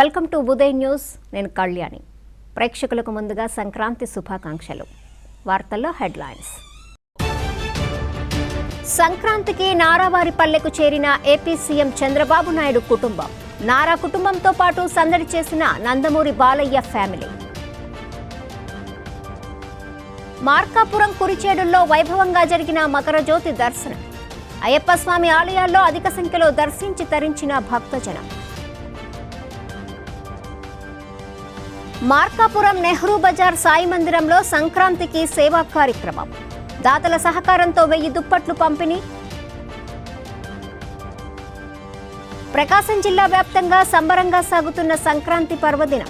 Welcome to Uday news. నేను కళ్యాణి. ప్రేక్షకులకు ముందుగా సంక్రాంతి శుభాకాంక్షలు. వార్తల్లో హెడ్లైన్స్. సంక్రాంతికి నారావారిపల్లెకు చేరిన ఏపీ సీఎం చంద్రబాబు నాయుడు కుటుంబం. నారా కుటుంబంతో పాటు సందడి చేసిన నందమూరి బాలయ్య ఫ్యామిలీ. మార్కాపురం కురిచేడుల్లో వైభవంగా జరిగిన మకర జ్యోతి దర్శనం. అయ్యప్ప స్వామి ఆలయాల్లో అధిక సంఖ్యలో దర్శించి తరించిన భక్తజనం. మార్కాపురం నెహ్రూ బజార్ సాయి మందిరంలో సంక్రాంతికి సేవా కార్యక్రమం. దాతల సహకారంతో వెయ్యి దుప్పట్లు పంపిణీ. ప్రకాశం జిల్లా వ్యాప్తంగా సంబరంగా సాగుతున్న సంక్రాంతి పర్వదినం.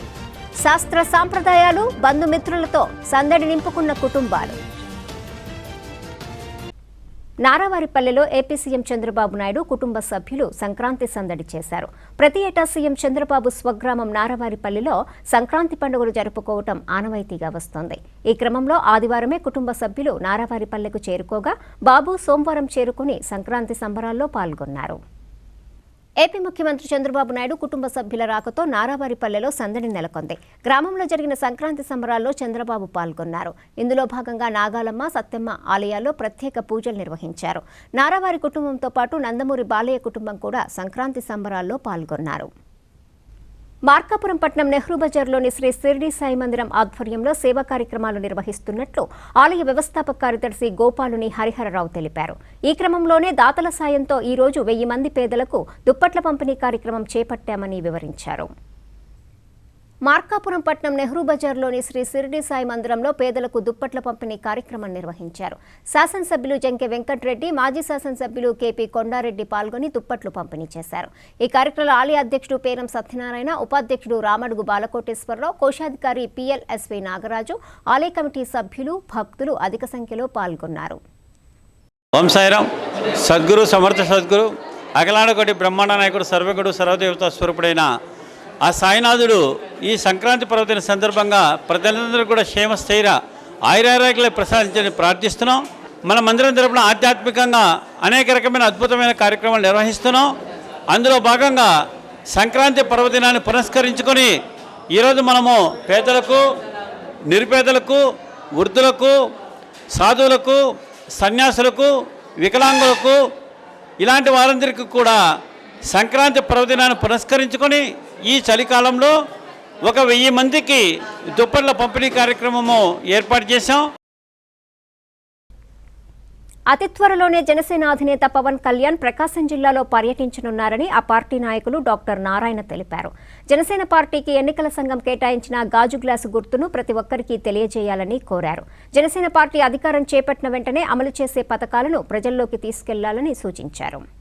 శాస్త్ర సాంప్రదాయాలు బంధుమిత్రులతో సందడి నింపుకున్న కుటుంబాలు. నారావారిపల్లెలో ఏపీ సీఎం చంద్రబాబు నాయుడు కుటుంబ సభ్యులు సంక్రాంతి సందడి చేశారు. ప్రతి ఏటా సీఎం చంద్రబాబు స్వగ్రామం నారావారిపల్లెలో సంక్రాంతి పండుగలు జరుపుకోవటం ఆనవాయితీగా వస్తోంది. ఈ క్రమంలో ఆదివారమే కుటుంబ సభ్యులు నారావారిపల్లెకు చేరుకోగా బాబు సోమవారం చేరుకుని సంక్రాంతి సంబరాల్లో పాల్గొన్నారు. ఏపీ ముఖ్యమంత్రి చంద్రబాబు నాయుడు కుటుంబ సభ్యుల రాకతో నారావారిపల్లెలో సందడి నెలకొంది. గ్రామంలో జరిగిన సంక్రాంతి సంబరాల్లో చంద్రబాబు పాల్గొన్నారు. ఇందులో భాగంగా నాగాలమ్మ సత్యమ్మ ఆలయాల్లో ప్రత్యేక పూజలు నిర్వహించారు. నారావారి కుటుంబంతో పాటు నందమూరి బాలయ్య కుటుంబం కూడా సంక్రాంతి సంబరాల్లో పాల్గొన్నారు. మార్కాపురం పట్నం నెహ్రూ బజార్లోని శ్రీ షిర్డీ సాయి మందిరం ఆధ్వర్యంలో సేవా కార్యక్రమాలు నిర్వహిస్తున్నట్లు ఆలయ వ్యవస్థాపక కార్యదర్శి గోపాలుని హరిహరరావు తెలిపారు. ఈ క్రమంలోనే దాతల సాయంతో ఈ రోజు వెయ్యి మంది పేదలకు దుప్పట్ల పంపిణీ కార్యక్రమం చేపట్టామని వివరించారు. మార్కాపురం పట్నం నెహ్రూ బజార్లోని శ్రీ సిరిడి సాయి మందిరంలో పేదలకు దుప్పట్ల పంపిణీ కార్యక్రమం నిర్వహించారు. శాసనసభ్యులు జంకె వెంకటరెడ్డి మాజీ శాసనసభ్యులు కేపీ కొండారెడ్డి పాల్గొని దుప్పట్లు పంపిణీ చేశారు. ఈ కార్యక్రమంలో ఆలయ అధ్యక్షుడు పేరం సత్యనారాయణ ఉపాధ్యక్షుడు రామడుగు బాలకోటేశ్వరరావు కోశాధికారి పిఎల్ఎస్వి నాగరాజు ఆలయ కమిటీ సభ్యులు భక్తులు అధిక సంఖ్యలో పాల్గొన్నారు. ఓం సాయిరాం. సద్గురు సమర్థ సద్గురు అఖిలాండకోటి బ్రహ్మాండ నాయకుడు సర్వగుడు సర్వదేవత స్వరూపుడైన ఆ సాయినాథుడు ఈ సంక్రాంతి పర్వదిన సందర్భంగా ప్రజలందరూ కూడా క్షేమ స్థైర్య ఆయురారోగ్యాలు ప్రసాదించని ప్రార్థిస్తున్నాం. మన మందిరం తరపున ఆధ్యాత్మికంగా అనేక రకమైన అద్భుతమైన కార్యక్రమాలు నిర్వహిస్తున్నాం. అందులో భాగంగా సంక్రాంతి పర్వదినాన్ని పురస్కరించుకొని ఈరోజు మనము పేదలకు నిరుపేదలకు వృద్ధులకు సాధువులకు సన్యాసులకు వికలాంగులకు ఇలాంటి వారందరికీ కూడా సంక్రాంతి పర్వదినాన్ని పురస్కరించుకొని ఈ చలికాలంలో ఒక వెయ్యి మందికి దుప్పట్ల పంపిణీ కార్యక్రమము ఏర్పాటు చేశాం. అతి త్వరలోనే జనసేన అధినేత పవన్ కళ్యాణ్ ప్రకాశం జిల్లాలో పర్యటించనున్నారని ఆ పార్టీ నాయకులు డాక్టర్ నారాయణ తెలిపారు. జనసేన పార్టీకి ఎన్నికల సంఘం కేటాయించిన గాజు గ్లాసు గుర్తును ప్రతి ఒక్కరికి తెలియజేయాలని కోరారు. జనసేన పార్టీ అధికారం చేపట్టిన వెంటనే అమలు చేసే పథకాలను ప్రజల్లోకి తీసుకెళ్ళాలని సూచించారు.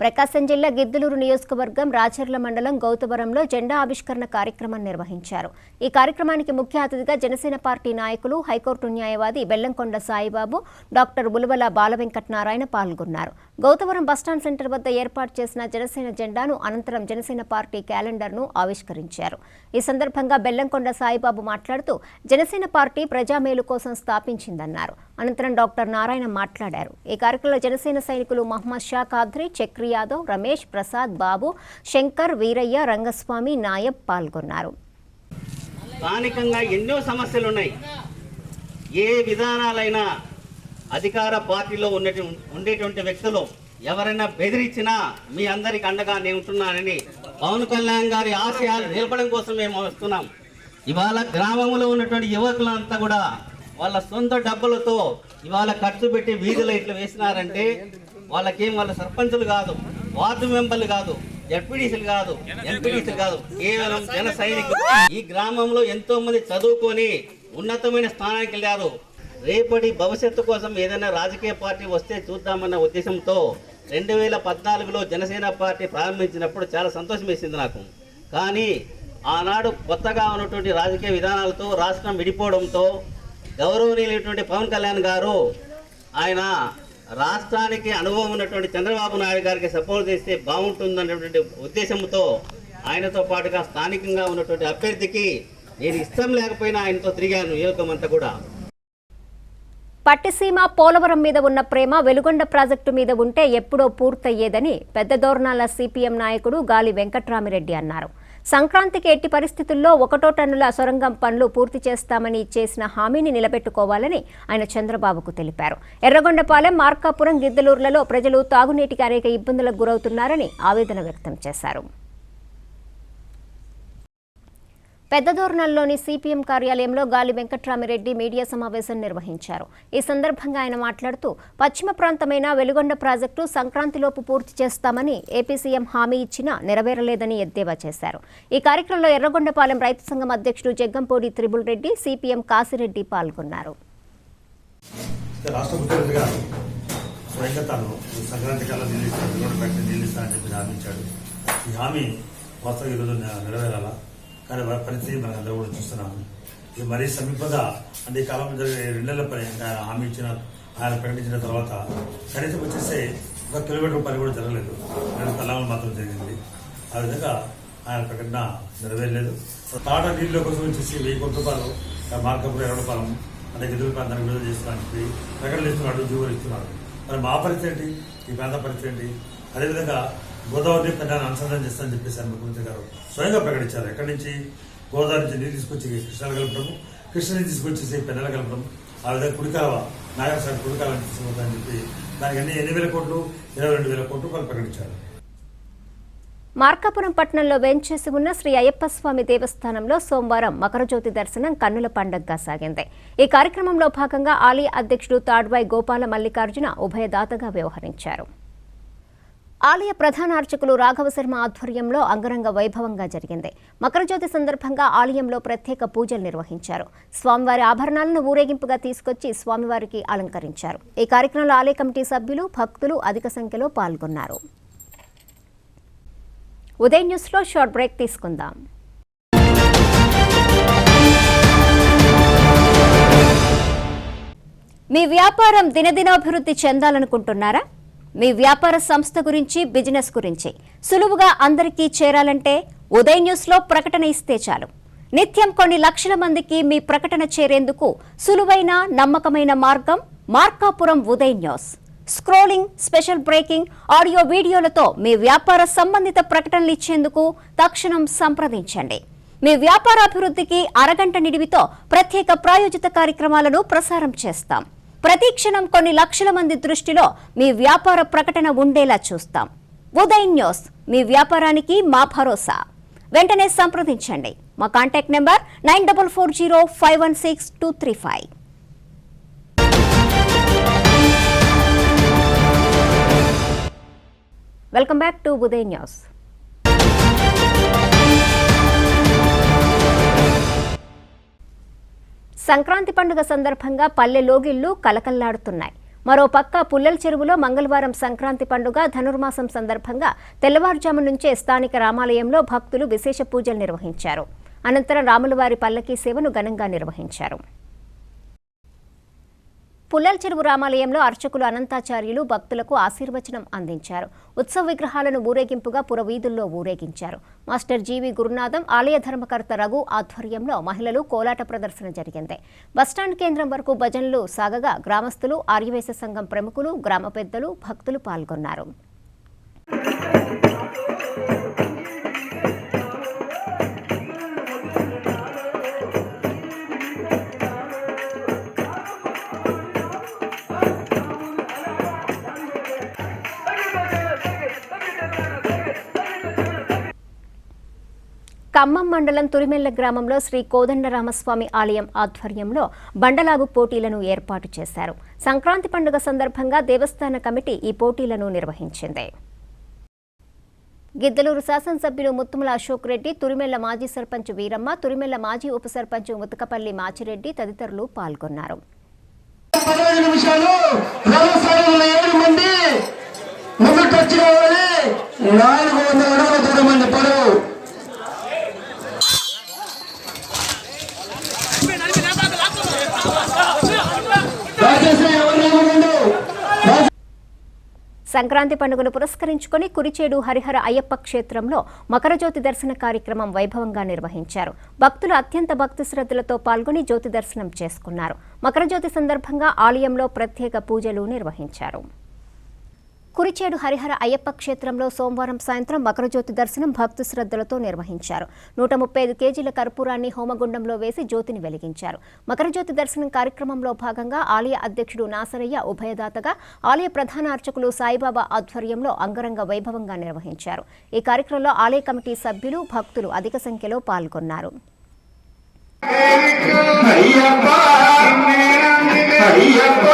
ప్రకాశం జిల్లా గిద్దలూరు నియోజకవర్గం రాచర్ల మండలం గౌతవరంలో జెండా ఆవిష్కరణ కార్యక్రమం నిర్వహించారు. ఈ కార్యక్రమానికి ముఖ్య అతిథిగా జనసేన పార్టీ నాయకులు హైకోర్టు న్యాయవాది బెల్లంకొండ సాయిబాబు డాక్టర్ ఉలువల బాలవెంకటనారాయణ పాల్గొన్నారు. గౌతవరం బస్టాండ్ సెంటర్ వద్ద ఏర్పాటు చేసిన జనసేన జెండాను అనంతరం జనసేన పార్టీ క్యాలెండర్ను ఆవిష్కరించారు. ఈ సందర్భంగా బెల్లంకొండ సాయిబాబు మాట్లాడుతూ జనసేన పార్టీ ప్రజామేలు కోసం స్థాపించిందన్నారు. అనంతరం డాక్టర్ నారాయణ మాట్లాడారు. ఈ కార్యక్రమంలో జనసేన సైనికులు మహమ్మద్ షా ఖాద్రి చక్రి యాదవ్ రమేష్ ప్రసాద్ బాబు శంకర్ వీరయ్య రంగస్వామి నాయబ్ పాల్గొన్నారు. స్థానికంగా ఎన్నో సమస్యలు ఉన్నాయి ఏ విధానాలైనా అధికార పార్టీలో ఉన్నటి ఉండేటువంటి వ్యక్తులు ఎవరైనా బెదిరించినా మీ అందరికి అండగా నేను ఉంటున్నానని పవన్ కళ్యాణ్ గారి ఆశయాలు నిలపడం కోసం మేము వస్తున్నాం. ఇవాళ గ్రామంలో ఉన్నటువంటి యువకులంతా కూడా వాళ్ళ సొంత డబ్బులతో ఇవాళ ఖర్చు పెట్టి వీధులు ఇట్లా వేసినారంటే వాళ్ళకేం వాళ్ళ సర్పంచులు కాదు వార్డు మెంబర్లు కాదు ఎడ్పిడిసీలు కాదు ఎంపీడీసీలు కాదు కేవలం జన సైనికులు. ఈ గ్రామంలో ఎంతో మంది చదువుకొని ఉన్నతమైన స్థానానికి వెళ్ళారు. రేపటి భవిష్యత్తు కోసం ఏదైనా రాజకీయ పార్టీ వస్తే చూద్దామన్న ఉద్దేశంతో రెండు వేల పద్నాలుగులో జనసేన పార్టీ ప్రారంభించినప్పుడు చాలా సంతోషం వేసింది నాకు. కానీ ఆనాడు కొత్తగా ఉన్నటువంటి రాజకీయ విధానాలతో రాష్ట్రం విడిపోవడంతో గౌరవనీయులైనటువంటి పవన్ కళ్యాణ్ గారు ఆయన రాష్ట్రానికి అనుభవం ఉన్నటువంటి చంద్రబాబు నాయుడు గారికి సపోర్ట్ చేస్తే బాగుంటుందన్నటువంటి ఉద్దేశంతో ఆయనతో పాటుగా స్థానికంగా ఉన్నటువంటి అభ్యర్థికి నేను ఇష్టం లేకపోయినా ఆయనతో తిరిగాను నియోజకం అంతా కూడా. పట్టిసీమ పోలవరం మీద ఉన్న ప్రేమ వెలుగొండ ప్రాజెక్టు మీద ఉంటే ఎప్పుడో పూర్తయ్యేదని పెద్ద దోర్నాల సిపిఎం నాయకుడు గాలి వెంకట్రామిరెడ్డి అన్నారు. సంక్రాంతికి ఎట్టి పరిస్థితుల్లో ఒకటో టన్నుల సొరంగం పనులు పూర్తి చేస్తామని చేసిన హామీని నిలబెట్టుకోవాలని ఆయన చంద్రబాబుకు తెలిపారు. ఎర్రగొండపాలెం మార్కాపురం గిద్దలూరులలో ప్రజలు తాగునీటికి అనేక ఇబ్బందులకు గురవుతున్నారని ఆవేదన వ్యక్తం చేశారు. పెద్దదోర్నల్లోని సిపిఎం కార్యాలయంలో గాలి వెంకట్రామిరెడ్డి మీడియా సమావేశం నిర్వహించారు. ఈ సందర్భంగా ఆయన మాట్లాడుతూ పశ్చిమ ప్రాంతమైన వెలుగొండ ప్రాజెక్టు సంక్రాంతిలోపు పూర్తి చేస్తామని ఏపీ సీఎం హామీ ఇచ్చినా నెరవేరలేదని ఎద్దేవా చేశారు. ఈ కార్యక్రమంలో ఎర్రగొండపాలెం రైతు సంఘం అధ్యక్షుడు జగ్గంపూడి త్రిబుల్ రెడ్డి సిపిఎం కాసిరెడ్డి పాల్గొన్నారు. సంక్రాంతి ఈ హామీ ఈరోజు కానీ వారి పరిస్థితి మనం అందరూ కూడా చూస్తున్నాము ఇది మరీ సమీపంగా అంటే ఈ కాలంలో జరిగే రెండు నెలల పని ఆయన హామీ ఇచ్చిన ఆయన ప్రకటించిన తర్వాత కనీసం వచ్చేసి ఒక కిలోమీటర్ పని కూడా జరగలేదు. రెండు తల్లాలు మాత్రం జరిగింది. ఆ విధంగా ఆయన ప్రకటన నెరవేరలేదు. తాట నీళ్ళ కోసం వచ్చేసి వెయ్యి కోట్ల రూపాయలు మార్కపురం ఇరవై రూపాయలు అంటే గిద్దరు ప్రాంతానికి విడుదల చేస్తున్నానికి ప్రకటనలు ఇస్తున్నాడు జీవోలు ఇస్తున్నాడు మరి మా పరిస్థితి ఏంటి? ఈ ప్రాంత పరిస్థితి ఏంటి? అదేవిధంగా గోదావరి పెద్దాన్ని అనుసంధానం చేస్తానని చెప్పేసి ఆయన ముఖ్యమంత్రి గారు స్వయంగా ప్రకటించారు. ఎక్కడి నుంచి? గోదావరి నుంచి నీరు తీసుకొచ్చి కృష్ణాలు కలపడము కృష్ణని తీసుకొచ్చేసి పెద్దలు కలపడం ఆ విధంగా కుడికాల నాయక సార్ కుడికాలని తీసుకుంటారని చెప్పి దానికి అన్ని ఎన్ని వేల కోట్లు ఇరవై రెండు వేల కోట్లు వాళ్ళు ప్రకటించారు. మార్కాపురం పట్టణంలో వేంచేసి ఉన్న శ్రీ అయ్యప్ప స్వామి దేవస్థానంలో సోమవారం మకరజ్యోతి దర్శనం కన్నుల పండగగా సాగింది. ఈ కార్యక్రమంలో భాగంగా ఆలయ అధ్యక్షుడు తాడ్వాయ్ గోపాల మల్లికార్జున ఉభయదాతగా వ్యవహరించారు. ఆలయ ప్రధాన అర్చకులు రాఘవ శర్మ ఆధ్వర్యంలో అంగరంగ వైభవంగా జరిగింది. మకరజ్యోతి సందర్భంగా ఆలయంలో ప్రత్యేక పూజలు నిర్వహించారు. స్వామివారి ఆభరణాలను ఊరేగింపుగా తీసుకొచ్చి స్వామివారికి అలంకరించారు. ఈ కార్యక్రమంలో ఆలయ కమిటీ సభ్యులు భక్తులు అధిక సంఖ్యలో పాల్గొన్నారు. ఉదయ న్యూస్లో షార్ట్ బ్రేక్ తీసుకుందాం. మీ వ్యాపారం దినదినాభివృద్ధి చెందాలనుకుంటున్నారా? మీ వ్యాపార సంస్థ గురించి బిజినెస్ గురించి. సులువుగా అందరికీ చేరాలంటే ఉదయ్ న్యూస్లో ప్రకటన ఇస్తే చాలు. నిత్యం కొన్ని లక్షల మందికి మీ ప్రకటన చేరేందుకు సులువైన నమ్మకమైన మార్గం Markapuram Uday news. Scrolling special breaking audio వీడియోలతో మీ వ్యాపార సంబంధిత ప్రకటనలు ఇచ్చేందుకు తక్షణం సంప్రదించండి. మీ వ్యాపార అభివృద్ధికి అరగంట నిడివితో ప్రత్యేక ప్రాయోజిత కార్యక్రమాలను ప్రసారం చేస్తాం. ప్రతి క్షణం కొన్ని లక్షల మంది దృష్టిలో మీ వ్యాపార ప్రకటన ఉండేలా చూస్తాం. ఉదయ్ న్యూస్. మీ వ్యాపారానికి మా భరోసా. వెంటనే సంప్రదించండి. మా contact number nine double four zero five one six two three five. Welcome back to Uday news. Sankranti పండుగ సందర్భంగా పల్లె లోగిళ్ళు కలకల్లాడుతున్నాయి. మరోపక్క పుల్లల చెరువులో మంగళవారం సంక్రాంతి పండుగ ధనుర్మాసం సందర్భంగా తెల్లవారుజాము నుంచే స్థానిక రామాలయంలో భక్తులు విశేష పూజలు నిర్వహించారు. అనంతరం రాములవారి పల్లకీ సేవను ఘనంగా నిర్వహించారు. పుల్లల చెరువు రామాలయంలో అర్చకులు అనంతాచార్యులు భక్తులకు ఆశీర్వచనం అందించారు. ఉత్సవ విగ్రహాలను ఊరేగింపుగా పురవీధుల్లో ఊరేగించారు. మాస్టర్ జీవి గురునాథం ఆలయ ధర్మకర్త రఘు ఆధ్వర్యంలో మహిళలు కోలాట ప్రదర్శన జరిగింది. బస్టాండ్ కేంద్రం వరకు భజనలు సాగగా గ్రామస్తులు ఆర్యవేశ సంఘం ప్రముఖులు గ్రామ పెద్దలు భక్తులు పాల్గొన్నారు. ఖమ్మం మండలం తురిమెల్ల గ్రామంలో శ్రీ కోదండరామస్వామి ఆలయం ఆధ్వర్యంలో బండలాగు పోటీలను ఏర్పాటు చేశారు. సంక్రాంతి పండుగ సందర్భంగా దేవస్థాన కమిటీ ఈ పోటీలను నిర్వహించింది. గిద్దలూరు శాసనసభ్యులు ముత్తుముల అశోక్ రెడ్డి తురిమెల్ల మాజీ సర్పంచ్ వీరమ్మ తురిమెల్ల మాజీ ఉప సర్పంచ్ ముతకపల్లి మాచిరెడ్డి తదితరులు పాల్గొన్నారు. నాలుగు వందల అడుగుల దూరం మంది పడవు సంక్రాంతి పండుగను పురస్కరించుకొని కురిచేడు హరిహర అయ్యప్ప క్షేత్రంలో మకరజ్యోతి దర్శన కార్యక్రమం వైభవంగా నిర్వహించారు. భక్తులు అత్యంత భక్తి శ్రద్ధలతో పాల్గొని జ్యోతి దర్శనం చేసుకున్నారు. మకరజ్యోతి సందర్భంగా ఆలయంలో ప్రత్యేక పూజలు నిర్వహించారు. కురిచేడు హరిహర అయ్యప్ప క్షేత్రంలో సోమవారం సాయంత్రం మకరజ్యోతి దర్శనం భక్తి శ్రద్ధలతో నిర్వహించారు. నూట ముప్పై ఐదు కేజీల కర్పూరాన్ని హోమగుండంలో వేసి జ్యోతిని వెలిగించారు. మకరజ్యోతి దర్శనం కార్యక్రమంలో భాగంగా ఆలయ అధ్యక్షుడు నాసరయ్య ఉభయదాతగా ఆలయ ప్రధాన అర్చకులు సాయిబాబా ఆధ్వర్యంలో అంగరంగ వైభవంగా నిర్వహించారు. ఈ కార్యక్రమంలో ఆలయ కమిటీ సభ్యులు భక్తులు అధిక సంఖ్యలో పాల్గొన్నారు. అయ్యప్ప అయ్యప్ప అయ్యప్ప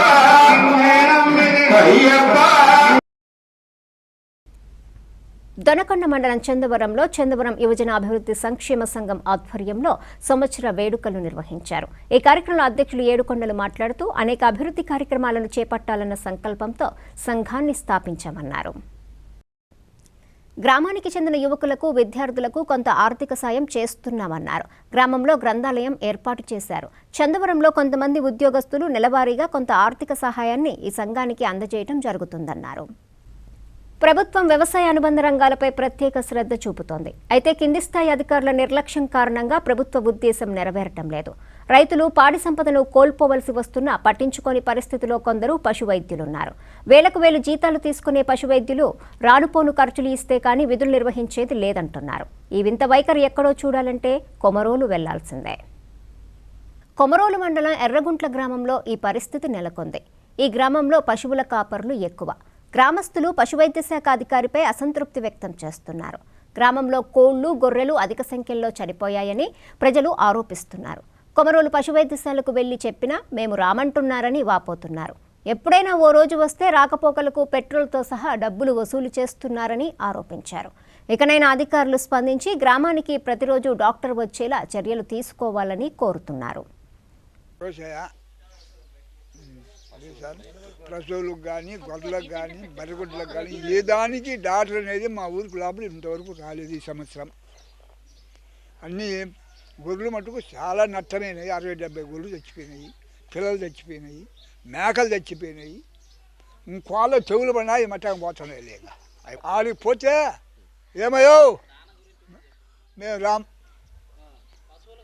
దొనకొండ మండలం చందవరంలో చందవరం యువజన అభివృద్ధి సంక్షేమ సంఘం ఆధ్వర్యంలో సంవత్సర వేడుకలు నిర్వహించారు. ఈ కార్యక్రమంలో అధ్యక్షులు ఏడుకొండలు మాట్లాడుతూ అనేక అభివృద్ధి కార్యక్రమాలను చేపట్టాలన్న సంకల్పంతో సంఘాన్ని స్థాపించామన్నారు. గ్రామానికి చెందిన యువకులకు విద్యార్థులకు కొంత ఆర్థిక సాయం చేస్తున్నామన్నారు. గ్రామంలో గ్రంథాలయం ఏర్పాటు చేశారు. చందవరంలో కొంతమంది ఉద్యోగస్తులు నెలవారీగా కొంత ఆర్థిక సహాయాన్ని ఈ సంఘానికి అందజేయడం జరుగుతుందన్నారు. ప్రభుత్వం వ్యవసాయ అనుబంధ రంగాలపై ప్రత్యేక శ్రద్ధ చూపుతోంది. అయితే కింది స్థాయి అధికారుల నిర్లక్ష్యం కారణంగా ప్రభుత్వ ఉద్దేశం నెరవేరటం లేదు. రైతులు పాడి సంపదను కోల్పోవలసి వస్తున్నా పట్టించుకోని పరిస్థితిలో కొందరు పశువైద్యులున్నారు. వేలకు వేలు జీతాలు తీసుకునే పశువైద్యులు రానుపోను ఖర్చులు ఇస్తే కానీ విధులు నిర్వహించేది లేదంటున్నారు. ఈ వింత వైఖరి ఎక్కడో చూడాలంటే కొమరోలు వెళ్ళాల్సిందే. కొమరోలు మండలం ఎర్రగుంట్ల గ్రామంలో ఈ పరిస్థితి నెలకొంది. ఈ గ్రామంలో పశువుల కాపర్లు ఎక్కువ. గ్రామస్తులు పశువైద్య శాఖ అధికారిపై అసంతృప్తి వ్యక్తం చేస్తున్నారు. గ్రామంలో కోళ్ళు గొర్రెలు అధిక సంఖ్యలో చనిపోయాయని ప్రజలు ఆరోపిస్తున్నారు. కొమరోలు పశువైద్యశాలకు వెళ్ళి చెప్పినా మేము రామంటున్నారని వాపోతున్నారు. ఎప్పుడైనా ఓ రోజు వస్తే రాకపోకలకు పెట్రోల్తో సహా డబ్బులు వసూలు చేస్తున్నారని ఆరోపించారు. ఇకనైనా అధికారులు స్పందించి గ్రామానికి ప్రతిరోజు డాక్టర్ వచ్చేలా చర్యలు తీసుకోవాలని కోరుతున్నారు. సార్ పశువులకు కానీ గొర్రెలకు కానీ బర్రెగుడ్లకు కానీ ఏ దానికి డాక్టర్ అనేది మా ఊరికి లోపల ఇంతవరకు రాలేదు ఈ సంవత్సరం. అన్నీ గొర్రెలు మటుకు చాలా నష్టమైనవి. అరవై డెబ్బై గొర్రెలు చచ్చిపోయినాయి పిల్లలు చచ్చిపోయినాయి మేకలు చచ్చిపోయినాయి. ఇంకోళ్ళ చెవులు పడినాయి మట్టం పోతున్నాయి లేక. ఆడికి పోతే ఏమయ్యో? మేము రామ్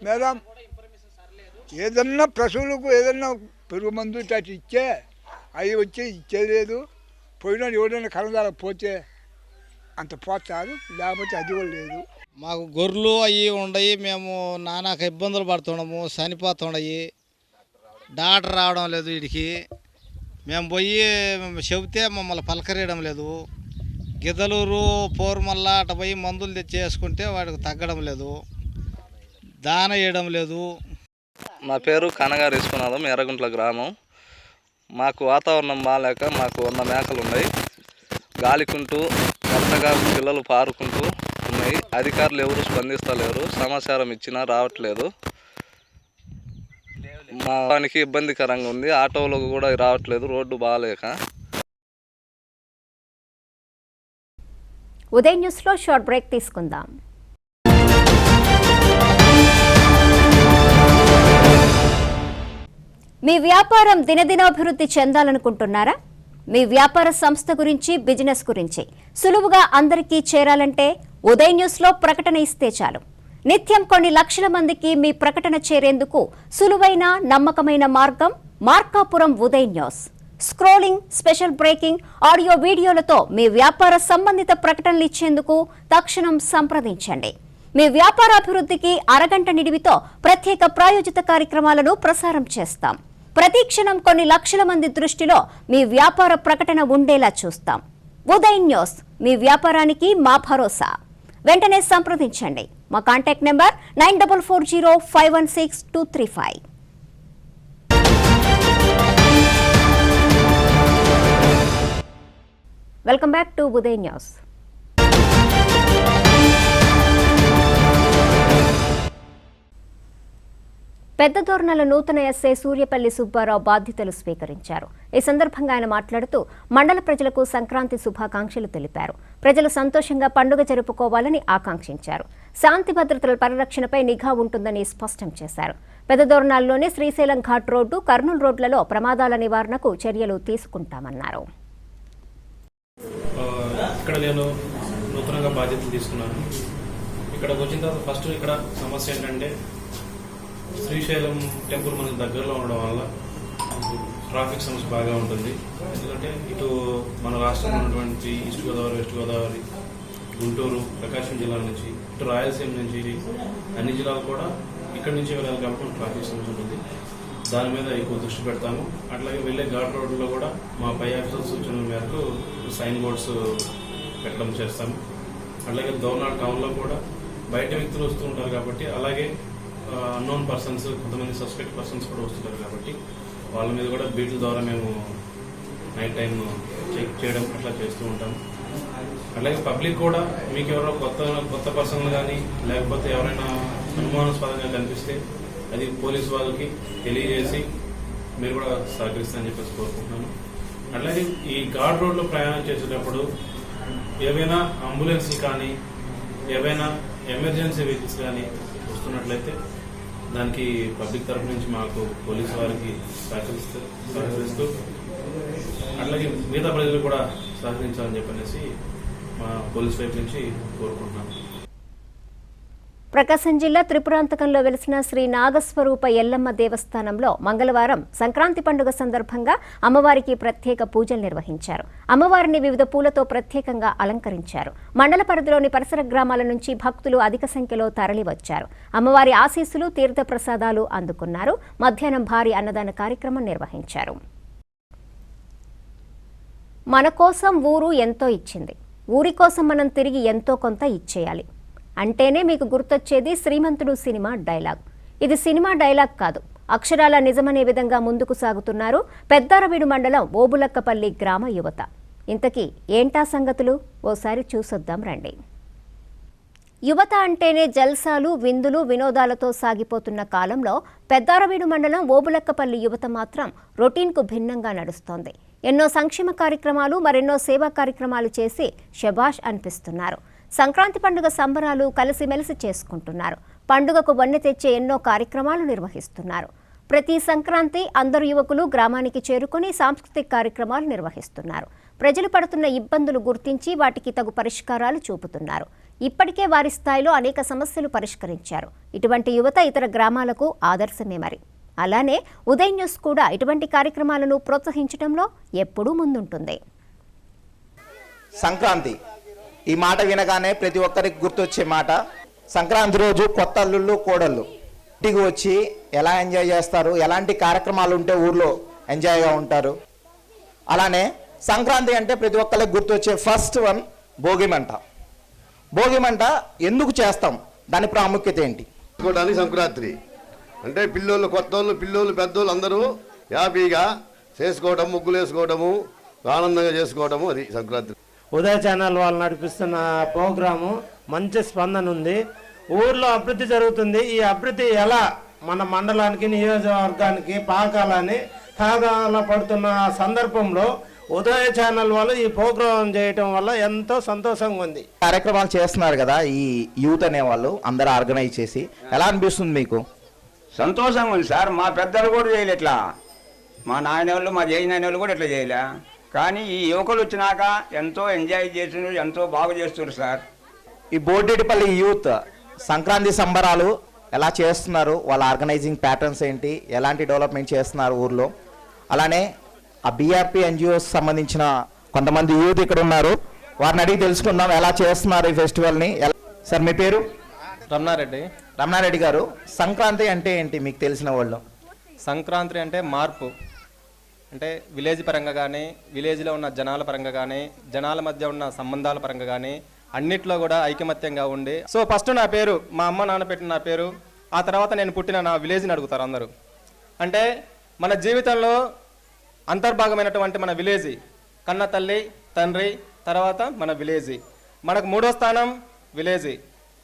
మేడం ఏదన్నా పశువులకు ఏదన్నా పెరుగు మందు అటు ఇచ్చే అవి వచ్చి ఇచ్చేలేదు. పోయినా ఎవడైనా కలదాల పోతే అంత పోతారు లేకపోతే అది కూడా లేదు. మాకు గొర్రెలు అవి ఉండయి మేము నానాక ఇబ్బందులు పడుతున్నాము చనిపోతుండయి డాక్టర్ రావడం లేదు వీడికి మేము పోయి చెబితే మమ్మల్ని పలకరేయడం లేదు. గిద్దలూరు పోరుమల్ల అటు పోయి మందులు తెచ్చేసుకుంటే వాడికి తగ్గడం లేదు. దాన వేయడం లేదు. నా పేరు కనగారు విశ్వనాథం ఎర్రగుంట్ల గ్రామం. మాకు వాతావరణం బాగాలేక మాకు వంద మేకలు ఉన్నాయి గాలికుంటూ కొత్తగా పిల్లలు పారుకుంటూ ఉన్నాయి. అధికారులు ఎవరు స్పందిస్తలేరు. సమాచారం ఇచ్చినా రావట్లేదు. మా వానికి ఇబ్బందికరంగా ఉంది. ఆటోలో కూడా రావట్లేదు. రోడ్డు బాగాలేక ఉదయం న్యూస్లో షార్ట్ బ్రేక్ తీసుకుందాం. మీ వ్యాపారం దినదినాభివృద్ధి చెందాలనుకుంటున్నారా? మీ వ్యాపార సంస్థ గురించి బిజినెస్ గురించి సులువుగా అందరికీ చేరాలంటే ఉదయ్ న్యూస్లో ప్రకటన ఇస్తే చాలు. నిత్యం కొన్ని లక్షల మందికి మీ ప్రకటన చేరేందుకు సులువైన నమ్మకమైన మార్గం Markapuram Uday news. Scrolling special breaking audio వీడియోలతో మీ వ్యాపార సంబంధిత ప్రకటనలు ఇచ్చేందుకు తక్షణం సంప్రదించండి. మీ వ్యాపార అభివృద్ధికి అరగంట నిడివితో ప్రత్యేక ప్రాయోజిత కార్యక్రమాలను ప్రసారం చేస్తాం. ప్రతి క్షణం కొన్ని లక్షల మంది దృష్టిలో మీ వ్యాపార ప్రకటన ఉండేలా చూస్తాం. ఉదయ్ న్యూస్. మీ వ్యాపారానికి మా భరోసా. వెంటనే సంప్రదించండి. మా contact number nine double four zero five one six two three five. Welcome back to Uday news. Pedda Dornala నూతన ఎస్ఐ సూర్యపల్లి సుబ్బారావు బాధ్యతలు స్వీకరించారు. ఈ సందర్భంగా ఆయన మాట్లాడుతూ మండల ప్రజలకు సంక్రాంతి శుభాకాంక్షలు తెలిపారు. ప్రజలు సంతోషంగా పండుగ జరుపుకోవాలని ఆకాంక్షించారు. శాంతి భద్రతల పరిరక్షణపై నిఘా ఉంటుందని స్పష్టం చేశారు. పెద్ద దోర్నాల్లోని శ్రీశైలం ఘాట్ రోడ్డు కర్నూలు రోడ్లలో ప్రమాదాల నివారణకు చర్యలు తీసుకుంటామన్నారు. ఇక్కడ నేను నూతనంగా బాధ్యతలు తీసుకున్నాను. ఇక్కడికి వచ్చిన తర్వాత ఫస్ట్ ఇక్కడ సమస్య ఏంటంటే శ్రీశైలం టెంపుల్ మనకు దగ్గరలో ఉండడం వల్ల ట్రాఫిక్ సమస్య బాగా ఉంటుంది. ఎందుకంటే ఇటు మన రాష్ట్రంలో ఉన్నటువంటి ఈస్ట్ గోదావరి వెస్ట్ గోదావరి గుంటూరు ప్రకాశం జిల్లాల నుంచి ఇటు రాయలసీమ నుంచి అన్ని జిల్లాలు కూడా ఇక్కడి నుంచి వెళ్ళాలి కాబట్టి ట్రాఫిక్ సమస్య ఉంటుంది. దాని మీద ఎక్కువ దృష్టి పెడతాము. అట్లాగే వెళ్ళే ఘాట్ రోడ్లో కూడా మా పై ఆఫీసర్ సూచనల మేరకు సైన్ బోర్డ్స్ పెట్టడం చేస్తాము. అట్లాగే దోర్నాడ్ టౌన్లో కూడా బయట వ్యక్తులు వస్తూ ఉంటారు కాబట్టి అలాగే అన్నోన్ పర్సన్స్ కొంతమంది సస్పెక్ట్ పర్సన్స్ కూడా వస్తున్నారు కాబట్టి వాళ్ళ మీద కూడా బీట్ల ద్వారా మేము నైట్ టైం చెక్ చేయడం అట్లా చేస్తూ ఉంటాం. అలాగే పబ్లిక్ కూడా మీకు ఎవరో కొత్త కొత్త పర్సన్లు కానీ లేకపోతే ఎవరైనా అనుమానాస్పదంగా కనిపిస్తే అది పోలీస్ వాళ్ళకి తెలియజేసి మీరు కూడా సహకరిస్తారని చెప్పేసి కోరుకుంటున్నాను. అట్లాగే ఈ ఘాట్ రోడ్లో ప్రయాణం చేసేటప్పుడు ఏవైనా అంబులెన్స్లు కానీ ఏవైనా ఎమర్జెన్సీ వెహికల్స్ కానీ వస్తున్నట్లయితే దానికి పబ్లిక్ తరఫు నుంచి మాకు పోలీసు వారికి సహకరిస్తూ సహకరిస్తూ అట్లాగే మిగతా ప్రజలు కూడా సహకరించాలని చెప్పనేసి మా పోలీస్ వైపు నుంచి కోరుకుంటున్నాను ప్రకాశం జిల్లా త్రిపురాంతకంలో వెలిసిన శ్రీ నాగస్వరూప ఎల్లమ్మ దేవస్థానంలో మంగళవారం సంక్రాంతి పండుగ సందర్భంగా అమ్మవారికి ప్రత్యేక పూజలు నిర్వహించారు. అమ్మవారిని వివిధ పూలతో ప్రత్యేకంగా అలంకరించారు. మండల పరిధిలోని పరిసర గ్రామాల నుంచి భక్తులు అధిక సంఖ్యలో తరలివచ్చారు. అమ్మవారి ఆశీస్సులు తీర్థప్రసాదాలు అందుకున్నారు. మధ్యాహ్నం భారీ అన్నదాన కార్యక్రమం నిర్వహించారు. మన కోసం ఊరు ఎంతో ఇచ్చింది. ఊరి కోసం మనం తిరిగి ఎంతో కొంత ఇచ్చేయాలి. అంటేనే మీకు గుర్తొచ్చేది శ్రీమంతుడు సినిమా డైలాగ్. ఇది సినిమా డైలాగ్ కాదు. అక్షరాల నిజమనే విధంగా ముందుకు సాగుతున్నారు పెద్దారవీడు మండలం ఓబులక్కపల్లి గ్రామ యువత. ఇంతకీ ఏంటా సంగతులు? ఓసారి చూసొద్దాం రండి. యువత అంటేనే జల్సాలు విందులు వినోదాలతో సాగిపోతున్న కాలంలో పెద్దారవీడు మండలం ఓబులక్కపల్లి యువత మాత్రం రొటీన్కు భిన్నంగా నడుస్తోంది. ఎన్నో సంక్షేమ కార్యక్రమాలు మరెన్నో సేవా కార్యక్రమాలు చేసి శభాష్ అనిపిస్తున్నారు. సంక్రాంతి పండుగ సంబరాలు కలిసిమెలిసి చేసుకుంటున్నారు. పండుగకు వన్నె తెచ్చే ఎన్నో కార్యక్రమాలు నిర్వహిస్తున్నారు. ప్రతి సంక్రాంతి అందరు యువకులు గ్రామానికి చేరుకుని సాంస్కృతిక కార్యక్రమాలు నిర్వహిస్తున్నారు. ప్రజలు పడుతున్న ఇబ్బందులు గుర్తించి వాటికి తగు పరిష్కారాలు చూపుతున్నారు. ఇప్పటికే వారి స్థాయిలో అనేక సమస్యలు పరిష్కరించారు. ఇటువంటి యువత ఇతర గ్రామాలకు ఆదర్శమే మరి. అలానే ఉదయ్ న్యూస్ కూడా ఇటువంటి కార్యక్రమాలను ప్రోత్సహించడంలో ఎప్పుడూ ముందుంటుంది. సంక్రాంతి ఈ మాట వినగానే ప్రతి ఒక్కరికి గుర్తొచ్చే మాట. సంక్రాంతి రోజు కొత్త అల్లుళ్ళు కోడళ్ళు. ఇంటికి వచ్చి ఎలా ఎంజాయ్ చేస్తారు? ఎలాంటి కార్యక్రమాలు ఉంటే ఊర్లో ఎంజాయ్గా ఉంటారు? అలానే సంక్రాంతి అంటే ప్రతి ఒక్కరికి గుర్తొచ్చే ఫస్ట్ వన్ భోగిమంట భోగిమంట ఎందుకు చేస్తాం? దాని ప్రాముఖ్యత ఏంటి? చేసుకోవడానికి సంక్రాంతి. అంటే పిల్లోళ్ళు కొత్త వాళ్ళు పిల్లోళ్ళు పెద్దోళ్ళు అందరూ హ్యాపీగా చేసుకోవడం ముగ్గులు వేసుకోవడము ఆనందంగా చేసుకోవడము అది సంక్రాంతి. ఉదయ ఛానల్ వాళ్ళు నడిపిస్తున్న ప్రోగ్రాము మంచి స్పందన ఉంది. ఊర్లో అభివృద్ధి జరుగుతుంది. ఈ అభివృద్ధి ఎలా? మన మండలానికి నియోజకవర్గానికి పాకాలని తాగాల పడుతున్న సందర్భంలో ఉదయ ఛానల్ వాళ్ళు ఈ ప్రోగ్రాం చేయటం వల్ల ఎంతో సంతోషంగా ఉంది. కార్యక్రమాలు చేస్తున్నారు కదా ఈ యూత్ అనే వాళ్ళు అందరూ ఆర్గనైజ్ చేసి. ఎలా అనిపిస్తుంది మీకు? సంతోషంగా ఉంది సార్. మా పెద్దలు కూడా చేయలే ఇట్లా. మా నాయన వాళ్ళు మా జై నాయన వాళ్ళు కూడా ఇట్లా చేయలే. కానీ ఈ యువకులు వచ్చినాక ఎంతో ఎంజాయ్ చేస్తున్నారు ఎంతో బాగా చేస్తున్నారు సార్. ఈ బోర్డేటిపల్లి యూత్ సంక్రాంతి సంబరాలు ఎలా చేస్తున్నారు వాళ్ళ ఆర్గనైజింగ్ ప్యాటర్న్స్ ఏంటి ఎలాంటి డెవలప్మెంట్ చేస్తున్నారు ఊర్లో. అలానే ఆ బీఆర్పీ ఎన్జిఓస్ సంబంధించిన కొంతమంది యూత్ ఇక్కడ ఉన్నారు. వారిని అడిగి తెలుసుకుందాం ఎలా చేస్తున్నారు ఈ ఫెస్టివల్ని. సార్ మీ పేరు? రమణారెడ్డి. రమణారెడ్డి గారు సంక్రాంతి అంటే ఏంటి మీకు తెలిసిన వాళ్ళు? సంక్రాంతి అంటే మార్పు. అంటే విలేజ్ పరంగా కానీ విలేజ్లో ఉన్న జనాల పరంగా కానీ జనాల మధ్య ఉన్న సంబంధాల పరంగా కానీ అన్నిట్లో కూడా ఐకమత్యంగా ఉండి. సో ఫస్ట్ నా పేరు మా అమ్మ నాన్న పెట్టిన నా పేరు ఆ తర్వాత నేను పుట్టిన నా విలేజ్ని అడుగుతారు అందరూ. అంటే మన జీవితంలో అంతర్భాగమైనటువంటి మన విలేజ్ కన్న తల్లి తండ్రి తర్వాత మన విలేజ్. మనకు మూడో స్థానం విలేజ్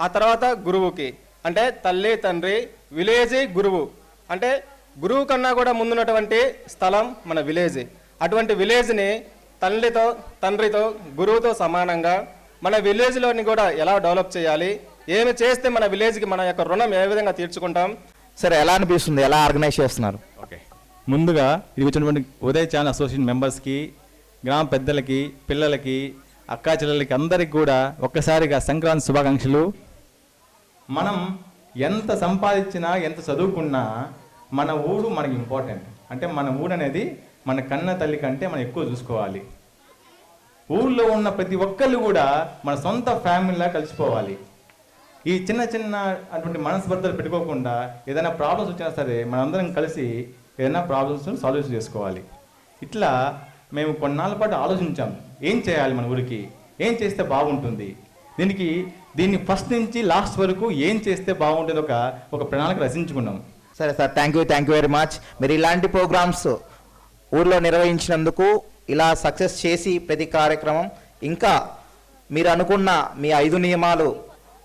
ఆ తర్వాత గురువుకి. అంటే తల్లి తండ్రి విలేజ్ గురువు. అంటే గురువు కన్నా కూడా ముందున్నటువంటి స్థలం మన విలేజ్. అటువంటి విలేజ్ని తల్లితో తండ్రితో గురువుతో సమానంగా మన విలేజ్లోని కూడా ఎలా డెవలప్ చేయాలి? ఏమి చేస్తే మన విలేజ్కి మన యొక్క రుణం ఏ విధంగా తీర్చుకుంటాం? సరే ఎలా అనిపిస్తుంది? ఎలా ఆర్గనైజ్ చేస్తున్నారు? ఓకే. ముందుగా ఇది వచ్చినటువంటి ఉదయ్ ఛానల్ అసోసియేషన్ మెంబర్స్కి గ్రామ పెద్దలకి పిల్లలకి అక్కా చెల్లెలకి అందరికి కూడా ఒక్కసారిగా సంక్రాంతి శుభాకాంక్షలు. మనం ఎంత సంపాదించినా ఎంత చదువుకున్నా మన ఊరు మనకి ఇంపార్టెంట్ అంటే మన ఊరు అనేది మన కన్న తల్లి కంటే మనం ఎక్కువ చూసుకోవాలి. ఊళ్ళో ఉన్న ప్రతి ఒక్కళ్ళు కూడా మన సొంత ఫ్యామిలీలా కలిసిపోవాలి. ఈ చిన్న చిన్న అటువంటి మనస్పర్ధలు పెట్టుకోకుండా ఏదైనా ప్రాబ్లమ్స్ వచ్చినా సరే మనందరం కలిసి ఏదైనా ప్రాబ్లమ్స్ సాల్వ్ చేసుకోవాలి. ఇట్లా మేము కొన్నాళ్ళ పాటు ఆలోచించాం. ఏం చేయాలి మన ఊరికి? ఏం చేస్తే బాగుంటుంది? దీనికి దీన్ని ఫస్ట్ నుంచి లాస్ట్ వరకు ఏం చేస్తే బాగుంటుంది ఒక ఒక ప్రణాళిక రచించుకున్నాం. సరే sir thank you thank you very much మీరు ఇలాంటి ప్రోగ్రామ్స్ ఊర్లో నిర్వహించినందుకు ఇలా సక్సెస్ చేసి ప్రతి కార్యక్రమం ఇంకా మీరు అనుకున్న మీ ఐదు నియమాలు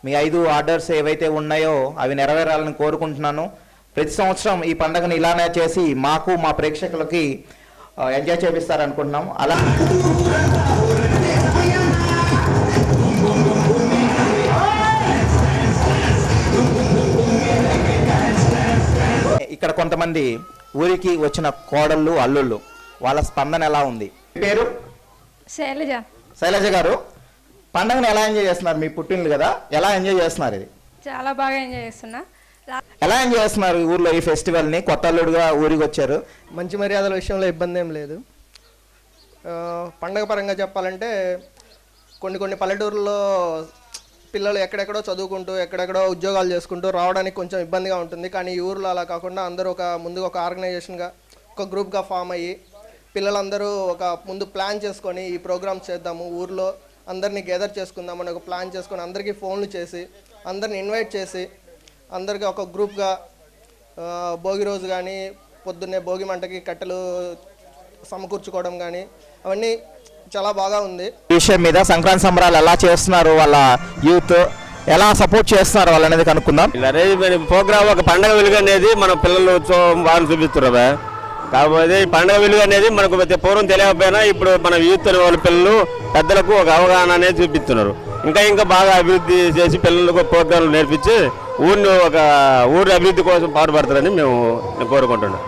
మీ ఐదు ఆర్డర్స్ ఏవైతే ఉన్నాయో అవి నెరవేరాలని కోరుకుంటున్నాను. ప్రతి సంవత్సరం ఈ పండుగను ఇలానే చేసి మాకు మా ప్రేక్షకులకి ఎంజాయ్ చేపిస్తారనుకుంటున్నాం. అలా ఇక్కడ కొంతమంది ఊరికి వచ్చిన కోడళ్ళు అల్లుళ్ళు వాళ్ళ స్పందన ఎలా ఉంది? పేరు? శైలజ. శైలజ గారు పండగను ఎలా ఎంజాయ్ చేస్తున్నారు మీ పుట్టినలు కదా? ఎలా ఎంజాయ్ చేస్తున్నారు ఇది? చాలా బాగా ఎంజాయ్ చేస్తున్నా. ఎలా ఎంజాయ్ చేస్తున్నారు ఈ ఊర్లో ఈ ఫెస్టివల్ని కొత్త అల్లుడుగా ఊరికి వచ్చారు. మంచి మర్యాదల విషయంలో ఇబ్బంది ఏం లేదు. ఆ, పండగ పరంగా చెప్పాలంటే కొన్ని కొన్ని పల్లెటూరులో పిల్లలు ఎక్కడెక్కడో చదువుకుంటూ ఎక్కడెక్కడో ఉద్యోగాలు చేసుకుంటూ రావడానికి కొంచెం ఇబ్బందిగా ఉంటుంది. కానీ ఈ ఊర్లో అలా కాకుండా అందరూ ఒక ముందుగా ఒక ఆర్గనైజేషన్గా ఒక గ్రూప్గా ఫామ్ అయ్యి పిల్లలందరూ ఒక ముందు ప్లాన్ చేసుకొని ఈ ప్రోగ్రామ్స్ చేద్దాము ఊర్లో అందరినీ గెదర్ చేసుకుందామని ఒక ప్లాన్ చేసుకొని అందరికీ ఫోన్లు చేసి అందరిని ఇన్వైట్ చేసి అందరికీ ఒక గ్రూప్గా భోగి రోజు కానీ పొద్దున్నే భోగి మంటకి కట్టెలు సమకూర్చుకోవడం కానీ అవన్నీ చాలా బాగా ఉంది. ఈ విషయం మీద సంక్రాంతి సంబరాలు ఎలా చేస్తున్నారు వాళ్ళ యూత్? ఎలా సపోర్ట్ చేస్తున్నారు వాళ్ళు అనేది కనుక్కుందాం. ప్రోగ్రామ్ ఒక పండగ వెలుగు అనేది మన పిల్లలు ఉత్సవం బాగా చూపిస్తున్నారు కాకపోతే ఈ పండగ వెలుగు అనేది మనకు ప్రతి పూర్వం తెలియకపోయినా ఇప్పుడు మన యూత్ అనే వాళ్ళ పిల్లలు పెద్దలకు ఒక అవగాహన అనేది చూపిస్తున్నారు. ఇంకా ఇంకా బాగా అభివృద్ధి చేసి పిల్లలకు ప్రోగ్రాంలు నేర్పించి ఊరిని ఒక ఊరి అభివృద్ధి కోసం పాటుపడతారని మేము కోరుకుంటున్నాం.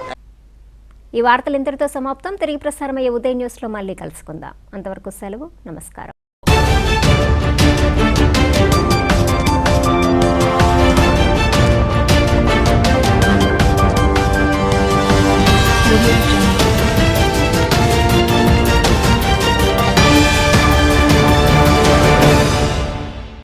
ఈ వార్తలు ఇంతటితో సమాప్తం తిరిగి ప్రసారమయ్యే ఉదయం న్యూస్లో మళ్ళీ కలుసుకుందాం అంతవరకు సెలవు నమస్కారం